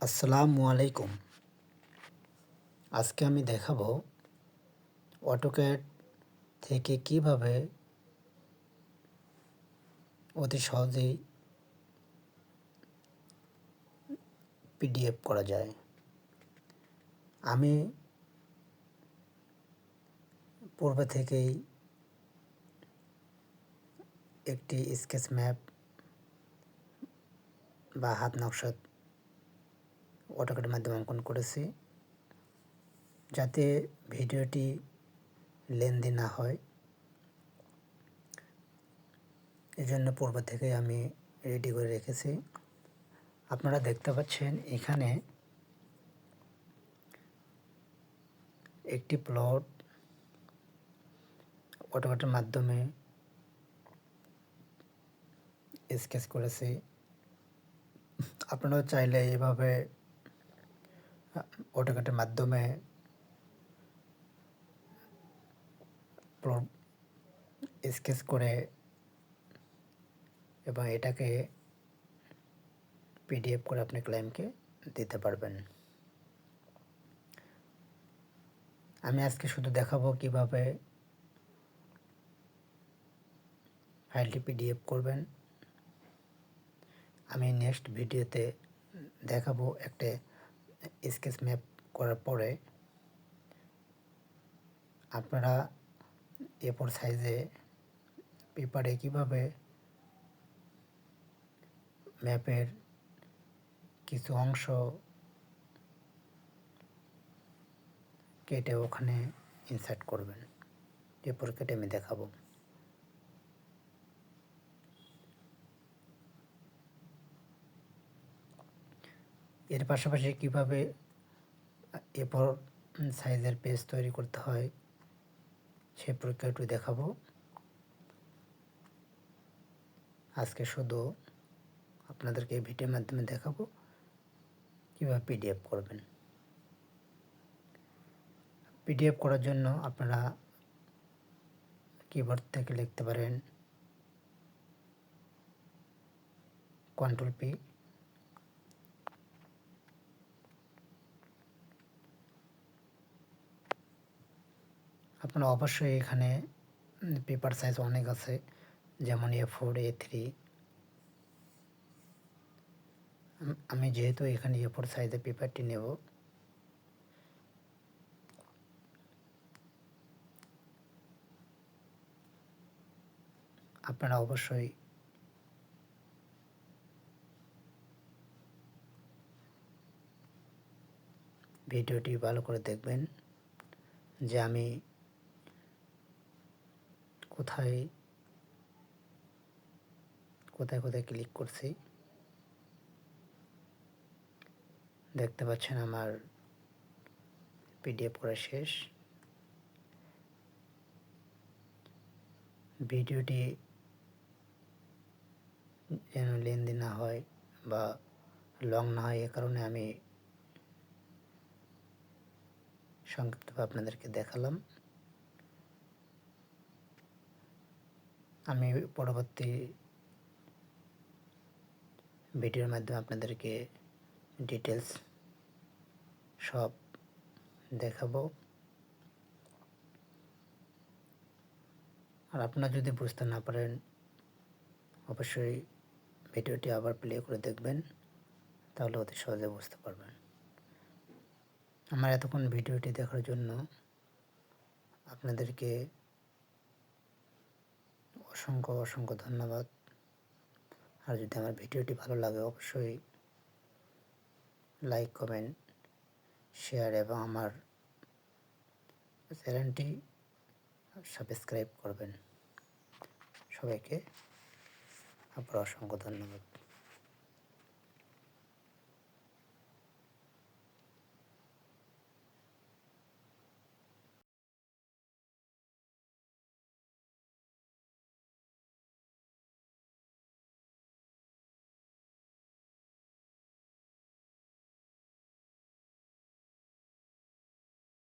আসসালামু আলাইকুম। আজকে আমি দেখাবো অটোক্যাড থেকে কীভাবে অতি সহজেই পিডিএফ করা যায়। আমি পূর্বে থেকেই একটি স্কেচ ম্যাপ বা হাত নকশা অটোক্যাডের মাধ্যমে অঙ্কন করেছি। যাতে ভিডিওটি লেন্দি না হয়। এজন্য পূর্ব থেকে আমি রেডি করে রেখেছি। আপনারা দেখতে পাচ্ছেন এখানে একটি প্লট অটোক্যাডের মাধ্যমে স্কেচ করেছি। আপনারাও চাইলে এভাবে অটোক্যাটের মাধ্যমে স্কেচ করে এবং এটাকে পিডিএফ করে আপনি ক্লায়েন্টকে দিতে পারবেন। আমি আজকে শুধু দেখাবো কীভাবে ফাইলটি পিডিএফ করবেন। আমি নেক্সট ভিডিওতে দেখাবো একটা স্কেচ ম্যাপ করার পরে আপনারা এরপর সাইজে পেপারে কীভাবে ম্যাপের কিছু অংশ কেটে ওখানে ইনসার্ট করবেন? এরপর কেটে আমি দেখাবো। এর পাশাপাশি কীভাবে এরপর সাইজের পেজ তৈরি করতে হয়, সে প্রক্রিয়াটি দেখাবো। আজকে শুধু আপনাদেরকে ভিডিওর মাধ্যমে দেখাবো কীভাবে পিডিএফ করবেন। পিডিএফ করার জন্য আপনারা কিবোর্ড থেকে লিখতে পারেন কন্ট্রোল পি আপনারা অবশ্যই এখানে পেপার সাইজ অনেক আছে, যেমন এ ফোর এ থ্রি আমি যেহেতু এখানে এ ফোর সাইজের পেপারটি নেব। আপনারা অবশ্যই ভিডিওটি ভালো করে দেখবেন যে আমি কোথায় কোথায় কোথায় ক্লিক করছি, দেখতে পাচ্ছেন আমার পিডিএফ করা শেষ। ভিডিওটি যেন লেন্দি না হয় বা লং না হয়, এ কারণে আমি সংক্ষিপ্তভাবে আপনাদেরকে দেখালাম। আমি পরবর্তী ভিডিওর মাধ্যমে আপনাদেরকে ডিটেলস সব দেখাবো। আর আপনারা যদি বুঝতে না পারেন, অবশ্যই ভিডিওটি আবার প্লে করে দেখবেন, তাহলে অতি সহজে বুঝতে পারবেন। আমার এতক্ষণ ভিডিওটি দেখার জন্য আপনাদেরকে অসংখ্য অসংখ্য ধন্যবাদ। আর যদি আমার ভিডিওটি ভালো লাগে, অবশ্যই লাইক, কমেন্ট, শেয়ার এবং আমার চ্যানেলটি সাবস্ক্রাইব করবেন। সবাইকে আবার অসংখ্য ধন্যবাদ।